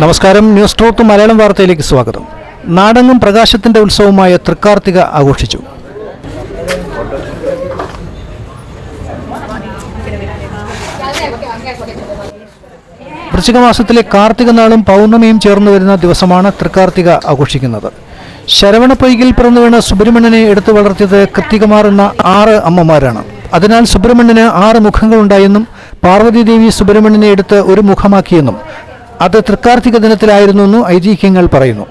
നമസ്കാരം. News talk Malayalam വാർത്തയിലേക്ക് സ്വാഗതം. നാടങ്ങും പ്രകാശത്തിന്റെ ഉത്സവമായ തൃക്കാർത്തിക ആഘോഷിച്ചു. വൃശ്ചിക മാസത്തിലെ കാർത്തിക നാളും പൗർണമിയും ചേർന്ന് വരുന്ന ദിവസമാണ് തൃക്കാർത്തിക ആഘോഷിക്കുന്നത്. ശരവണ പൊയ്കിൽ പിറന്നു വീണ സുബ്രഹ്മണ്യനെ എടുത്തു വളർത്തിയത് കൃത്തികമാർ എന്ന ആറ് അമ്മമാരാണ്. അതിനാൽ സുബ്രഹ്മണ്യന് ആറ് മുഖങ്ങളുണ്ടായെന്നും പാർവതീദേവി സുബ്രഹ്മണ്യനെ എടുത്ത് ഒരു മുഖമാക്കിയെന്നും അത് തൃക്കാർത്തിക ദിനത്തിലായിരുന്നെന്നും ഐതിഹ്യങ്ങൾ പറയുന്നു.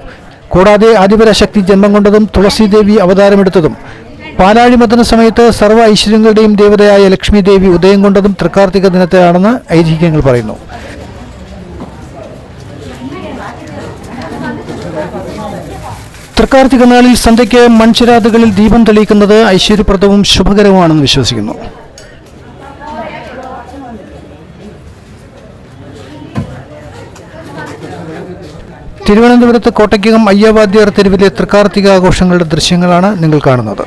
കൂടാതെ ആദിപരാശക്തി ജന്മം കൊണ്ടതും തുളസിദേവി അവതാരമെടുത്തതും പാലാഴി മതന സമയത്ത് സർവ ഐശ്വര്യങ്ങളുടെയും ദേവതയായ ലക്ഷ്മി ദേവി ഉദയം കൊണ്ടതും തൃക്കാർത്തിക ദിനത്തിലാണെന്ന് ഐതിഹ്യങ്ങൾ പറയുന്നു. തൃക്കാർത്തിക നാളിൽ സന്ധ്യയ്ക്ക് മൺചിരാതുകളിൽ ദീപം തെളിയിക്കുന്നത് ഐശ്വര്യപ്രദവും ശുഭകരവുമാണെന്ന് വിശ്വസിക്കുന്നു. തിരുവനന്തപുരത്ത് കോട്ടയ്ക്കകം അയ്യവാദ്യർ തെരുവിലെ തൃക്കാർത്തിക ആഘോഷങ്ങളുടെ ദൃശ്യങ്ങളാണ് നിങ്ങൾ കാണുന്നത്.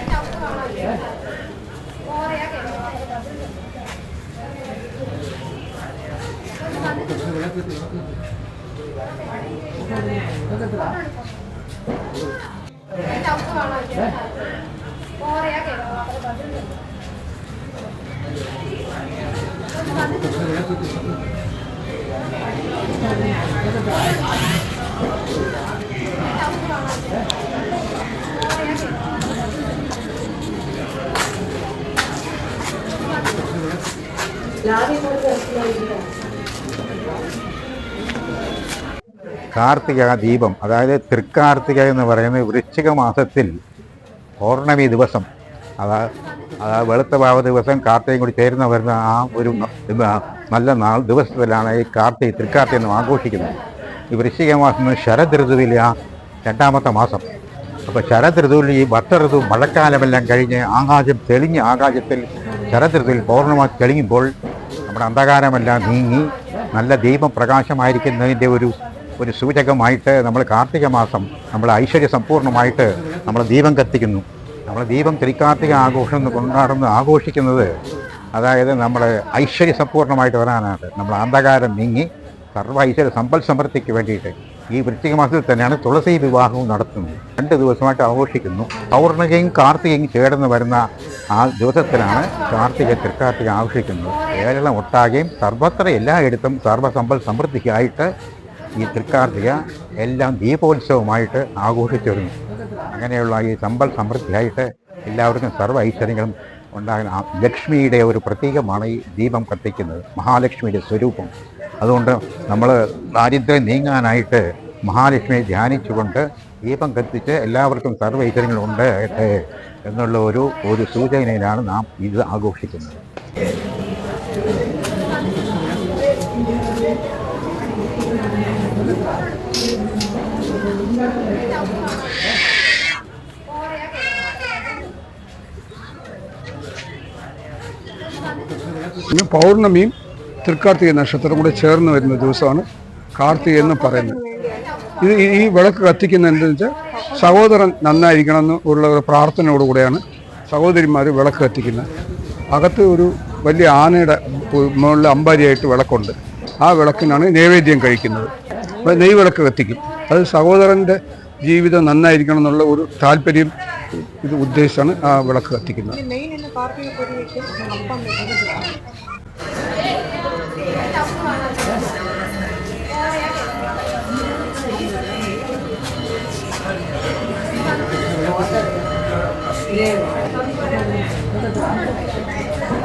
കാർത്തിക ദീപം അതായത് തൃക്കാർത്തിക എന്ന് പറയുന്നത് വൃശ്ചിക മാസത്തിൽ പൗർണമി ദിവസം അതാ അതാ വെളുത്ത ഭാവ ദിവസം കാർത്തികയും കൂടി ചേരുന്ന വരുന്ന ആ ഒരു നല്ല നാൾ ദിവസത്തിലാണ് ഈ കാർത്തിക തൃക്കാർത്തിക എന്ന് ആഘോഷിക്കുന്നത്. ഈ വൃശ്ചിക മാസം ശരദ് ഋതുവിലെ രണ്ടാമത്തെ മാസം. അപ്പോൾ ശരത് ഋതുവിൽ ഈ വർഷ ഋതു മഴക്കാലമെല്ലാം കഴിഞ്ഞ് ആകാശം തെളിഞ്ഞ് ആകാശത്തിൽ ശരത് ഋതുവിൽ പൂർണമായി തെളിയുമ്പോൾ നമ്മുടെ അന്ധകാരമെല്ലാം നീങ്ങി നല്ല ദീപം പ്രകാശമായിരിക്കുന്നതിന്റെ ഒരു ഒരു സൂചകമായിട്ട് നമ്മൾ കാർത്തിക മാസം നമ്മൾ ഐശ്വര്യ സമ്പൂർണമായിട്ട് നമ്മൾ ദീപം കത്തിക്കുന്നു. നമ്മൾ ദീപം തിരിക്കാർത്തിക ആഘോഷം കൊണ്ടാടുന്ന ആഘോഷിക്കുന്നത് അതായത് നമ്മൾ ഐശ്വര്യ സമ്പൂർണമായിട്ട് വരാനാണ്. നമ്മൾ അന്ധകാരം നീങ്ങി സർവ ഐശ്വര്യ സമ്പൽ സമൃദ്ധിക്ക് വേണ്ടിയിട്ട് ഈ വൃശ്ചിക മാസത്തിൽ തന്നെയാണ് തുളസി വിവാഹവും നടത്തുന്നത്. രണ്ട് ദിവസമായിട്ട് ആഘോഷിക്കുന്നു. പൗർണികയും കാർത്തികയും ചേർന്ന് വരുന്ന ആ ദിവസത്തിലാണ് കാർത്തിക തൃക്കാർത്തിക ആഘോഷിക്കുന്നത്. കേരളം ഒട്ടാകെയും സർവത്ര എല്ലായിടത്തും സർവസമ്പൽ സമൃദ്ധിക്കായിട്ട് ഈ തൃക്കാർത്തിക എല്ലാം ദീപോത്സവമായിട്ട് ആഘോഷിച്ചു വരുന്നു. അങ്ങനെയുള്ള ഈ സമ്പൽ സമൃദ്ധിയായിട്ട് എല്ലാവർക്കും സർവ ഐശ്വര്യങ്ങളും ഉണ്ടാകുന്ന ലക്ഷ്മിയുടെ ഒരു പ്രതീകമാണ് ഈ ദീപം കത്തിക്കുന്നത് മഹാലക്ഷ്മിയുടെ സ്വരൂപം. അതുകൊണ്ട് നമ്മൾ ദാരിദ്ര്യം നീങ്ങാനായിട്ട് മഹാലക്ഷ്മിയെ ധ്യാനിച്ചുകൊണ്ട് ദീപം കത്തിച്ച് എല്ലാവർക്കും സർവ ഐശ്വര്യങ്ങളും എന്നുള്ള ഒരു ഒരു സൂചനയിലാണ് നാം ഇത് ആഘോഷിക്കുന്നത്. ഇന്ന് പൗർണമിയും തൃക്കാർത്തിക നക്ഷത്രം കൂടെ ചേർന്ന് വരുന്ന ദിവസമാണ് കാർത്തിക എന്ന് പറയുന്നത്. ഇത് ഈ- വിളക്ക് കത്തിക്കുന്ന എന്താണെന്ന് വെച്ചാൽ സഹോദരൻ നന്നായിരിക്കണം എന്ന് ഉള്ള ഒരു പ്രാർത്ഥനയോടുകൂടെയാണ് സഹോദരിമാർ വിളക്ക് കത്തിക്കുന്നത്. അകത്ത് ഒരു വലിയ ആനയുടെ മുകളിൽ അമ്പാരിയായിട്ട് വിളക്കുണ്ട്. ആ വിളക്കിനാണ് നൈവേദ്യം കഴിക്കുന്നത്. അപ്പോൾ നെയ്വിളക്ക് കത്തിക്കും. അത് സഹോദരന്റെ ജീവിതം നന്നായിരിക്കണം എന്നുള്ള ഒരു താല്പര്യം ഇത് ഉദ്ദേശമാണ് ആ വിളക്ക് കത്തിക്കുന്നത്.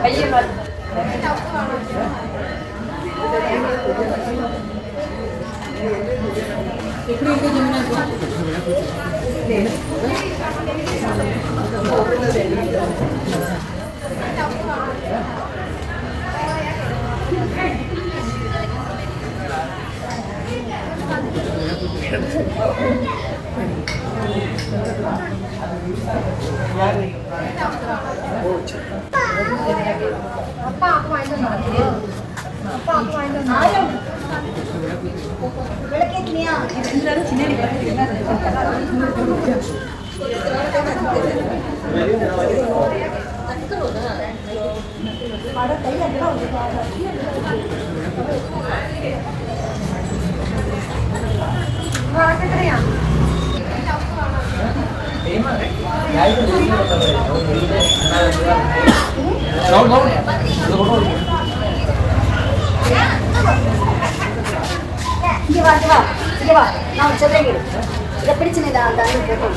അയ്യോ 아빠 아빠 이거 나 아빠 아빠 이거 나 너무 너무 너무 இங்க வா இங்கே வா இங்கே வா. நான் சொல்றேன் இதை பிடிச்சு நீ தான் அந்த போட்டோ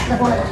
இந்த போனது